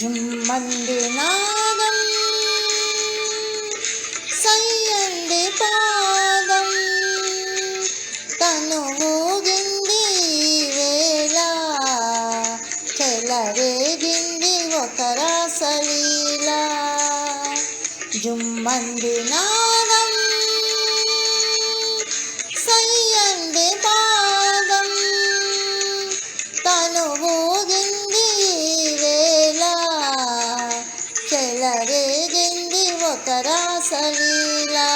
జుమ్మంది నాదం సయ్యంది పాదం. తను ఊగింది వేళ. చెలరేగింది ఒక రాసలీల జుమ్మంది నాదం సయ్యంది పాదం. తను రాసలీలా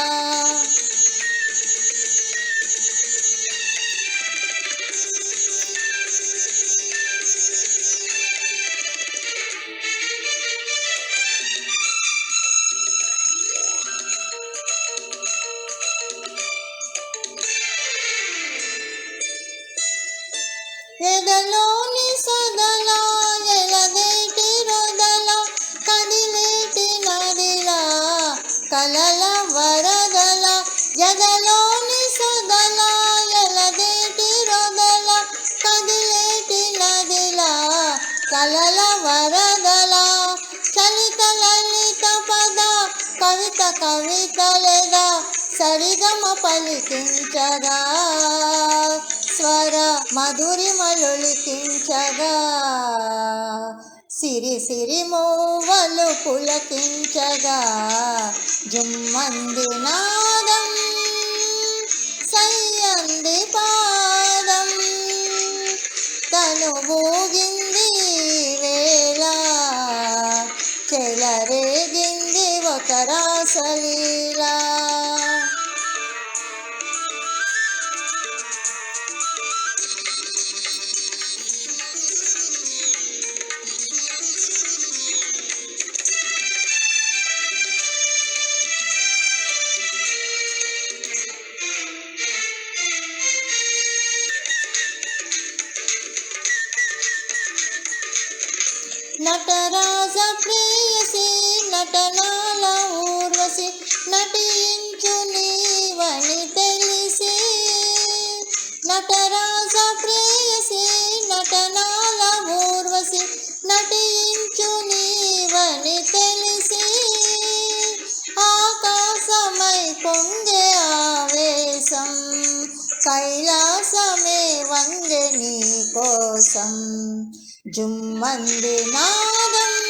కలల వరదల జగలోని సదల ఎలదేటి రొదల కదిలేటి నదిల కలల వరదల. చలిత లలిత పద కవిత కవిత సరిగమ పలికించగా స్వర మధురిమలులికించగా సిరి సిరి మూవలు పులకించగా జుమ్మంది నాదం సయ్యంది పాదం. తను ఊగింది వేళ చెలరేగింది ఒక రాసలీలా. నటరాజ ప్రేయసి నటనాల ఊర్వశి నటించు నీవని తెలిసి. నటరాజ ప్రేయసి నటనాల ఊర్వశి నటించు నీవని తెలిసి. ఆకాశమై పొంగే ఆవేశం కైలాసమే వంగే నీ కోసం. జుమ్మంది నాదం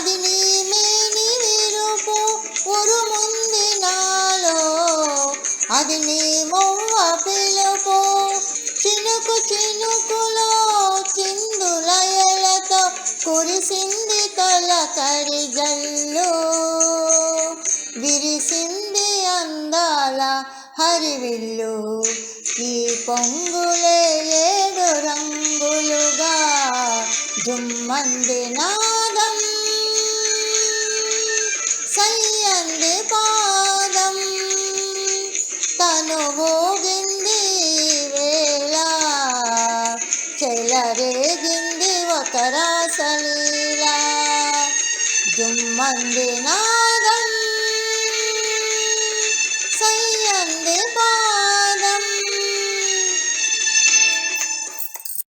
అది నీ మేని విరుపు ఉరుముంది నాలో. అది నీ మొవ్వ పిలుపు చినుకు చినుకులో చిందులయలతో కురిసింది తొలకరి జల్లు. విరిసింది అందాల హరివిల్లు ఈ పొంగులే ఏడు రంగులుగా జుమ్మంది తను ఊగింది వేళ చెలరేగింది ఒక రాసలీలా జుమ్మంది నాగం